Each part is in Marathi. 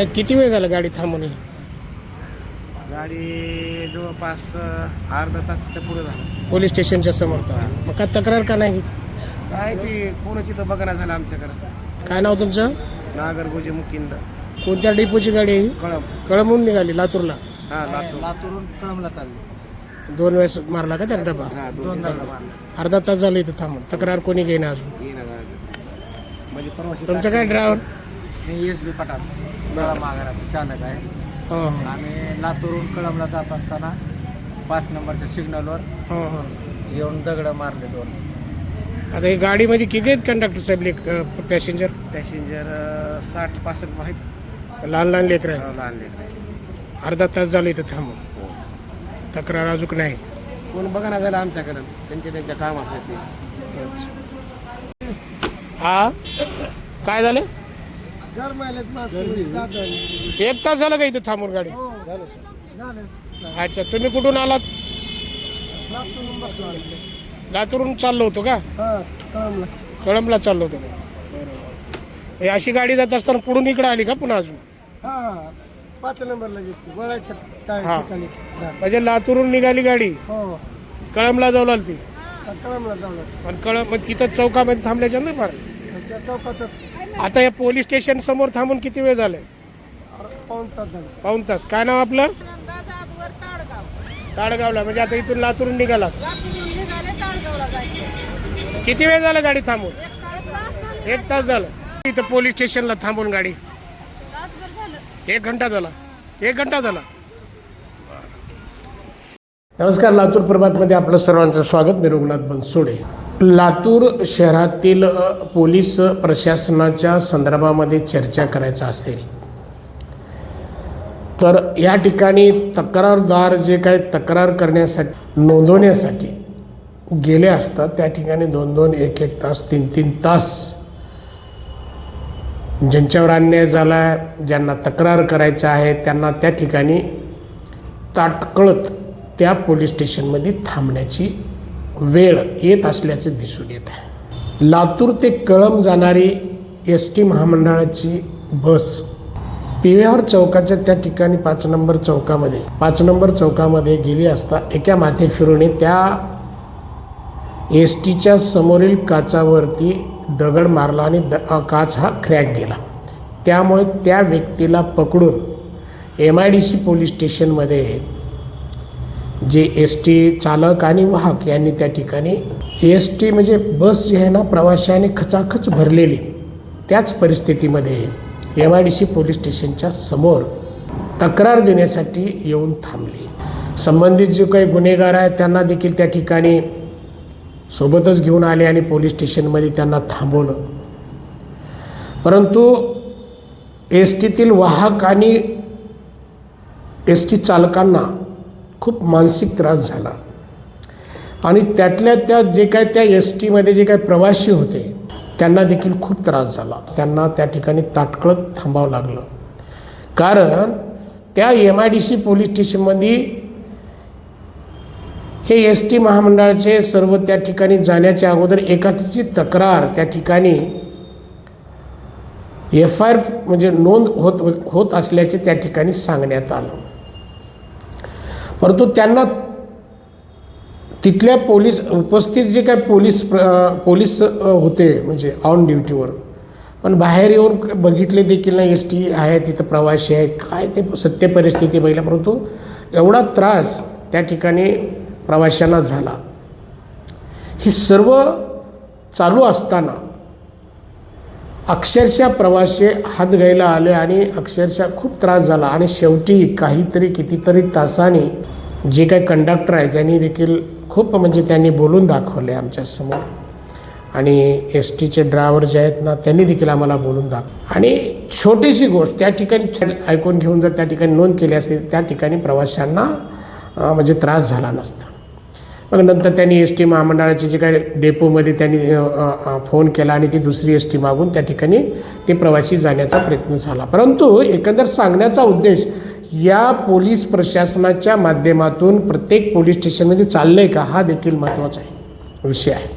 नाही किती वेळ झाला गाडी थांबून? गाडी जवळपास अं, अर्धा तासाच्या पुढे झालं. पोलीस स्टेशनच्या समोर तर. मग काय तक्रार का नाही? काय ते कोणाची तर बघणं झालं आमच्याकडं? काय नाव तुमचं? नागरगोजे मुकिंद. कोणत्या डिपोची गाडी आहे ही? कळम कळमून निघाली लातूरला? हा लातूर. लातूरून कळमला चालले. दोन वेळेस मारला का त्याने डबा? हा दोन अर्धा तास झाला इथं थांबून. तक्रार कोणी घेईना अजून? गाडी. म्हणजे परवाशी तुमचं काय ड्रायव्हर मी एस बी पठाण मला माघाराचा चालक आहे. हां हां. आम्ही लातूरून कळमला जात असताना पाच नंबरच्या सिग्नलवर हां हां. येऊन दगड मारले दोन. आता ही गाडीमध्ये किती आहेत कंडक्टर साहेब पॅसेंजर पॅसेंजर साठ पासष्ट आहेत लहान लहान लेकरं आहेत. लहान लेकरं. अर्धा तास झालं इथं थांबून. तक्रार अजून नाही. कोण बघणं झालं आमच्याकडं. त्यांच्या त्यांच्या कामात आहे ते हा? काय झालं? एक तास झालं का इथं थांबून गाडी? अच्छा तुम्ही कुठून आलात? लातूरून चाललो होतो का? कळमला कळंबला. चाललो होतो. का बरोबर. हे अशी गाडी जात असताना पुढून इकडे आली का पुन्हा अजून? हा पाच नंबरला घेतली वळायच्या हा. ठिकाणी. म्हणजे लातूरून निघाली गाडी. हो. कळंबला जाऊ लागली कळमला जाऊन पण कळ मग तिथं चौकामध्ये थांबल्याच्या नाही फार? त्या चौकातच. आता या पोलीस स्टेशन समोर थांबून किती वेळ झालाय? पाऊन तास झाला. पाऊन तास. काय नाव आपलं? ताडगावला. म्हणजे आता इथून लातूरून निघाला. किती वेळ झाला गाडी थांबून? एक तास झालं. इथं पोलीस स्टेशनला थांबून गाडी. एक घंटा झाला. एक घंटा झाला. नमस्कार लातूर प्रभातमध्ये आपलं सर्वांचं स्वागत. मी रघुनाथ बनसोडे. लातूर शहरातील पोलीस प्रशासनाच्या संदर्भामध्ये चर्चा करायचा असेल. तर या ठिकाणी तक्रारदार जे काय तक्रार करण्यासाठी नोंदवण्यासाठी गेले असतात त्या ठिकाणी दोन दोन एक एक तास तीन तीन तास ज्यांच्यावर अन्याय झाला आहे ज्यांना तक्रार करायचं आहे त्यांना त्या ठिकाणी ताटकळत त्या पोलीस स्टेशनमध्ये थांबण्याची वेळ येत असल्याचे दिसून येत आहे. लातूर ते कळंब जाणारी एस टी महामंडळाची बस पी चौकाच्या त्या ठिकाणी पाच नंबर चौकामध्ये पाच नंबर चौकामध्ये गेली असता एका माथे फिरूने त्या एस टीच्या समोरील काचावरती दगड मारला आणि द काच हा क्रॅक गेला. त्यामुळे त्या व्यक्तीला पकडून M I D C police स्टेशनमध्ये जे एस टी चालक आणि वाहक यांनी त्या ठिकाणी एस टी म्हणजे बस जी आहे ना प्रवाशाने खचाखच भरलेली. त्याच परिस्थितीमध्ये M I D C police स्टेशनच्या समोर तक्रार देण्यासाठी येऊन थांबली. संबंधित जे काही गुन्हेगार आहेत त्यांना देखील त्या ठिकाणी सोबतच घेऊन आले आणि पोलीस स्टेशनमध्ये त्यांना थांबवलं. परंतु एस टीतील वाहक आणि एस टी चालकांना खूप मानसिक त्रास झाला. आणि त्यातल्या त्यात जे काय त्या एस टीमध्ये जे काय प्रवासी होते त्यांना देखील खूप त्रास झाला. त्यांना त्या ठिकाणी ताटकळत थांबावं लागलं. कारण त्या M I D C police स्टेशनमध्ये हे एस टी महामंडळाचे सर्व त्या ठिकाणी जाण्याच्या अगोदर एखादीची तक्रार त्या ठिकाणी एफ आय आर म्हणजे नोंद होत होत असल्याचे त्या ठिकाणी सांगण्यात आलं. परंतु त्यांना तिथल्या पोलीस उपस्थित जे काय पोलीस प्र- पोलीस होते म्हणजे ऑन ड्युटीवर पण बाहेर येऊन बघितले देखील नाही एस टी आहे तिथं प्रवासी आहेत काय ते सत्य परिस्थिती बघितल्या परंतु एवढा त्रास त्या ठिकाणी प्रवाशांना झाला. हे सर्व चालू असताना अक्षरशः प्रवासी हात घ्यायला आले आणि अक्षरशः खूप त्रास झाला. आणि शेवटी काहीतरी कितीतरी तासांनी जे काही कंडक्टर आहे त्यांनी देखील खूप म्हणजे त्यांनी बोलून दाखवले आमच्यासमोर आणि एस टीचे ड्रायव्हर जे आहेत ना त्यांनी देखील आम्हाला बोलून दाखव आणि छोटीशी गोष्ट त्या ठिकाणी ऐकून घेऊन जर त्या ठिकाणी नोंद केली असती त्या ठिकाणी प्रवाशांना म्हणजे त्रास झाला नसता. मग नंतर त्यांनी एस टी महामंडळाचे जे काही डेपोमध्ये त्यांनी फोन केला आणि ती दुसरी एस टी मागून त्या ठिकाणी ते प्रवासी जाण्याचा प्रयत्न झाला. परंतु एकंदर सांगण्याचा उद्देश या पोलीस प्रशासनाच्या माध्यमातून प्रत्येक पोलीस स्टेशनमध्ये चाललं आहे का हा देखील महत्त्वाचा आहे विषय आहे.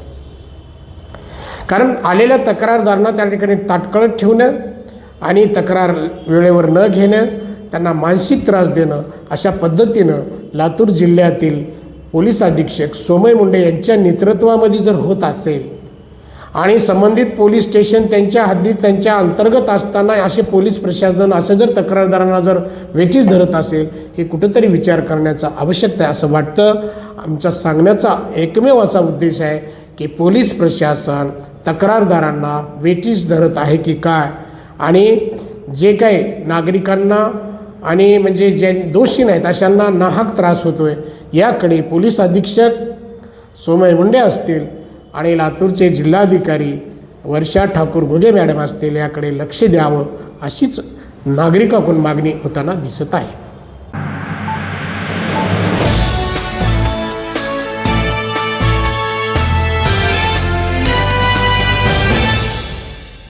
कारण आलेल्या तक्रारदारांना त्या ठिकाणी ताटकळत ठेवणं आणि तक्रार वेळेवर न घेणं त्यांना मानसिक त्रास देणं अशा पद्धतीनं लातूर जिल्ह्यातील पोलीस अधीक्षक सोमय मुंडे यांच्या नेतृत्वामध्ये जर होत असेल आणि संबंधित पोलीस स्टेशन त्यांच्या हद्दीत त्यांच्या अंतर्गत असताना असे पोलीस प्रशासन असं जर तक्रारदारांना जर वेठीस धरत असेल हे कुठंतरी विचार करण्याचा आवश्यकता आहे असं वाटतं. आमचा सांगण्याचा एकमेव असा उद्देश आहे की पोलीस प्रशासन तक्रारदारांना वेठीस धरत आहे की काय? आणि जे काही नागरिकांना आणि म्हणजे जे दोषी नाहीत अशांना नाहक त्रास होतो आहे याकडे पोलीस अधीक्षक सोमय मुंडे असतील आणि लातूरचे जिल्हाधिकारी वर्षा ठाकूर घुगे मॅडम असतील याकडे लक्ष द्यावं अशीच नागरिकाकडून मागणी होताना दिसत आहे.